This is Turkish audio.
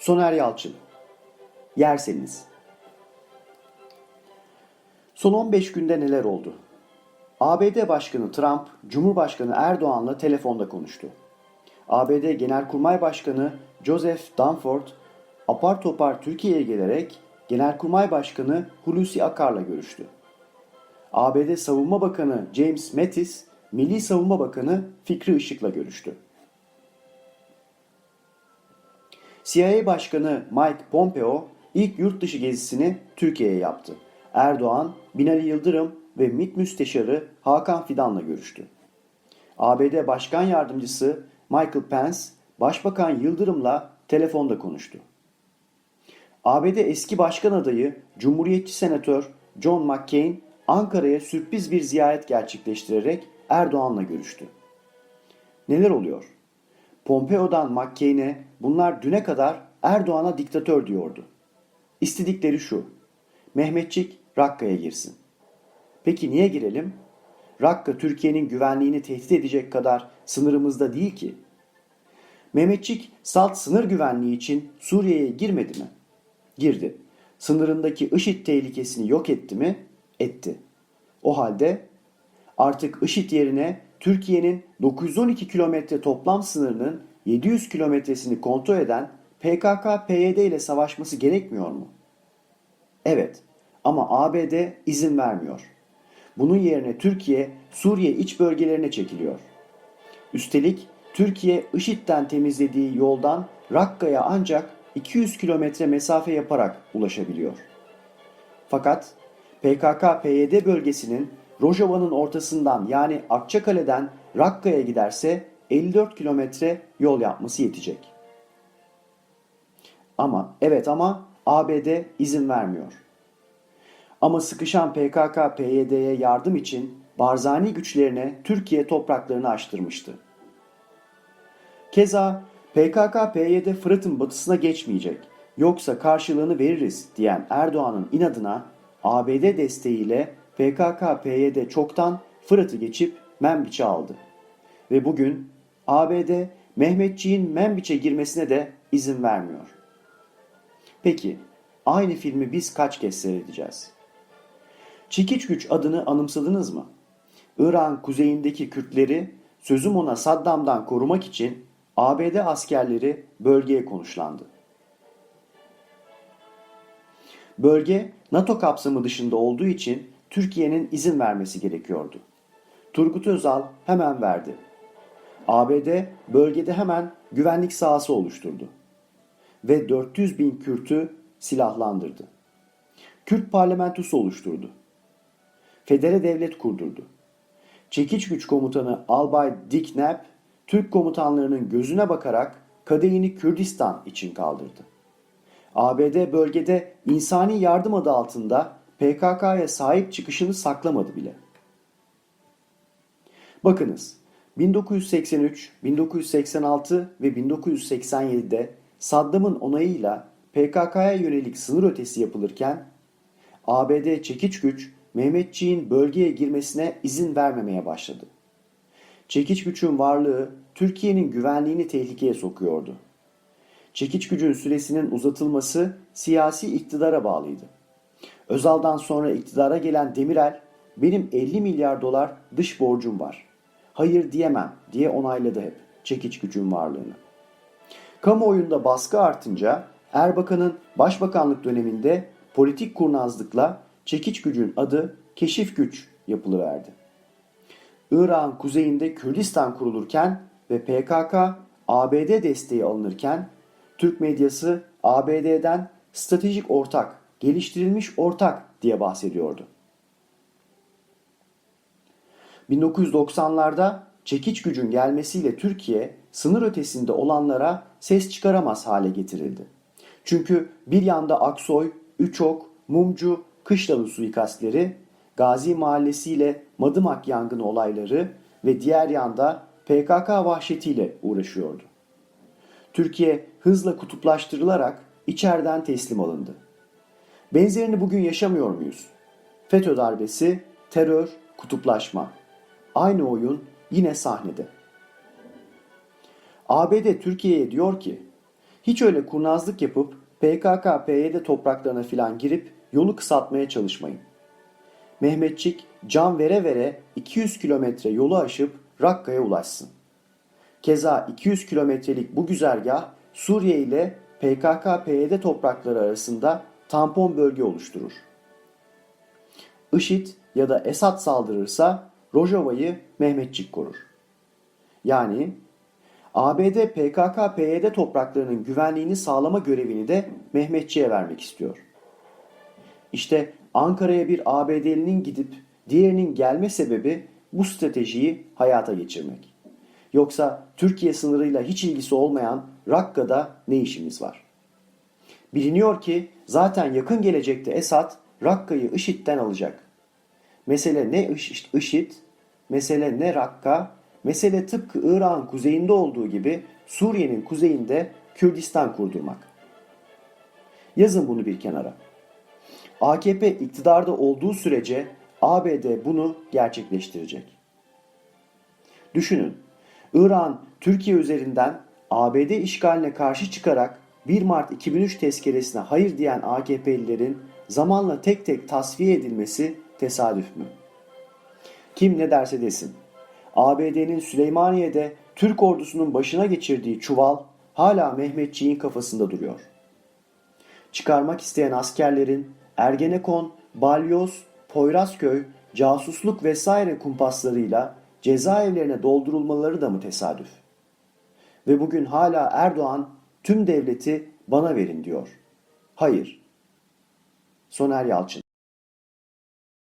Soner Yalçın Yerseniz Son 15 günde neler oldu? ABD Başkanı Trump, Cumhurbaşkanı Erdoğan'la telefonda konuştu. ABD Genelkurmay Başkanı Joseph Dunford, apar topar Türkiye'ye gelerek Genelkurmay Başkanı Hulusi Akar'la görüştü. ABD Savunma Bakanı James Mattis, Milli Savunma Bakanı Fikri Işık'la görüştü. CIA Başkanı Mike Pompeo ilk yurt dışı gezisini Türkiye'ye yaptı. Erdoğan, Binali Yıldırım ve MİT Müsteşarı Hakan Fidan'la görüştü. ABD Başkan Yardımcısı Michael Pence, Başbakan Yıldırım'la telefonda konuştu. ABD eski başkan adayı Cumhuriyetçi Senatör John McCain, Ankara'ya sürpriz bir ziyaret gerçekleştirerek Erdoğan'la görüştü. Neler oluyor? Pompeo'dan McCain'e bunlar düne kadar Erdoğan'a diktatör diyordu. İstedikleri şu. Mehmetçik Rakka'ya girsin. Peki niye girelim? Rakka Türkiye'nin güvenliğini tehdit edecek kadar sınırımızda değil ki. Mehmetçik salt sınır güvenliği için Suriye'ye girmedi mi? Girdi. Sınırındaki IŞİD tehlikesini yok etti mi? Etti. O halde artık IŞİD yerine Türkiye'nin 912 kilometre toplam sınırının 700 kilometresini kontrol eden PKK-PYD ile savaşması gerekmiyor mu? Evet ama ABD izin vermiyor. Bunun yerine Türkiye Suriye iç bölgelerine çekiliyor. Üstelik Türkiye IŞİD'den temizlediği yoldan Rakka'ya ancak 200 kilometre mesafe yaparak ulaşabiliyor. Fakat PKK-PYD bölgesinin Rojava'nın ortasından yani Akçakale'den Rakka'ya giderse 54 kilometre yol yapması yetecek. Ama evet ama ABD izin vermiyor. Ama sıkışan PKK-PYD'ye yardım için Barzani güçlerine Türkiye topraklarını açtırmıştı. Keza PKK-PYD Fırat'ın batısına geçmeyecek yoksa karşılığını veririz diyen Erdoğan'ın inadına ABD desteğiyle PKK-PYD çoktan Fırat'ı geçip Menbiç'e aldı. Ve bugün ABD Mehmetçiğin Menbiç'e girmesine de izin vermiyor. Peki aynı filmi biz kaç kez seyredeceğiz? Çekiç güç adını anımsadınız mı? İran kuzeyindeki Kürtleri sözüm ona Saddam'dan korumak için ABD askerleri bölgeye konuşlandı. Bölge NATO kapsamı dışında olduğu için Türkiye'nin izin vermesi gerekiyordu. Turgut Özal hemen verdi. ABD bölgede hemen güvenlik sahası oluşturdu ve 400 bin Kürt'ü silahlandırdı. Kürt parlamentosu oluşturdu. Federe devlet kurdurdu. Çekiç güç komutanı Albay Dick Knapp, Türk komutanlarının gözüne bakarak kadehini Kürdistan için kaldırdı. ABD bölgede insani yardım adı altında PKK'ya sahip çıkışını saklamadı bile. Bakınız 1983, 1986 ve 1987'de Saddam'ın onayıyla PKK'ya yönelik sınır ötesi yapılırken ABD çekiç güç Mehmetçiğin bölgeye girmesine izin vermemeye başladı. Çekiç gücün varlığı Türkiye'nin güvenliğini tehlikeye sokuyordu. Çekiç gücün süresinin uzatılması siyasi iktidara bağlıydı. Özal'dan sonra iktidara gelen Demirel, benim 50 milyar dolar dış borcum var. Hayır diyemem diye onayladı hep çekiç gücün varlığını. Kamuoyunda baskı artınca Erbakan'ın başbakanlık döneminde politik kurnazlıkla çekiç gücün adı keşif güç yapılıverdi. İran kuzeyinde Kürdistan kurulurken ve PKK ABD desteği alınırken Türk medyası ABD'den stratejik ortak, geliştirilmiş ortak diye bahsediyordu. 1990'larda çekiç gücün gelmesiyle Türkiye sınır ötesinde olanlara ses çıkaramaz hale getirildi. Çünkü bir yanda Aksoy, Üçok, Mumcu, Kışlalı suikastleri, Gazi Mahallesi ile Madımak yangını olayları ve diğer yanda PKK vahşetiyle uğraşıyordu. Türkiye hızla kutuplaştırılarak içeriden teslim alındı. Benzerini bugün yaşamıyor muyuz? FETÖ darbesi, terör, kutuplaşma. Aynı oyun yine sahnede. ABD Türkiye'ye diyor ki, Hiç öyle kurnazlık yapıp PKK, PYD topraklarına filan girip yolu kısaltmaya çalışmayın. Mehmetçik can vere vere 200 kilometre yolu aşıp Rakka'ya ulaşsın. Keza 200 kilometrelik bu güzergah Suriye ile PKK-PYD toprakları arasında tampon bölge oluşturur. IŞİD ya da Esad saldırırsa Rojava'yı Mehmetçik korur. Yani ABD PKK-PYD topraklarının güvenliğini sağlama görevini de Mehmetçiğe vermek istiyor. İşte Ankara'ya bir ABD'linin gidip diğerinin gelme sebebi bu stratejiyi hayata geçirmek. Yoksa Türkiye sınırıyla hiç ilgisi olmayan Rakka'da ne işimiz var? Biliniyor ki zaten yakın gelecekte Esad Rakka'yı IŞİD'den alacak. Mesele ne IŞİD, mesele ne Rakka, mesele tıpkı İran kuzeyinde olduğu gibi Suriye'nin kuzeyinde Kürdistan kurdurmak. Yazın bunu bir kenara. AKP iktidarda olduğu sürece ABD bunu gerçekleştirecek. Düşünün, İran Türkiye üzerinden ABD işgaline karşı çıkarak 1 Mart 2003 tezkeresine hayır diyen AKP'lilerin zamanla tek tek tasfiye edilmesi tesadüf mü? Kim ne derse desin. ABD'nin Süleymaniye'de Türk ordusunun başına geçirdiği çuval hala Mehmetçiğin kafasında duruyor. Çıkarmak isteyen askerlerin Ergenekon, Balyoz, Poyrazköy, casusluk vesaire kumpaslarıyla cezaevlerine doldurulmaları da mı tesadüf? Ve bugün hala Erdoğan tüm devleti bana verin diyor. Hayır. Soner Yalçın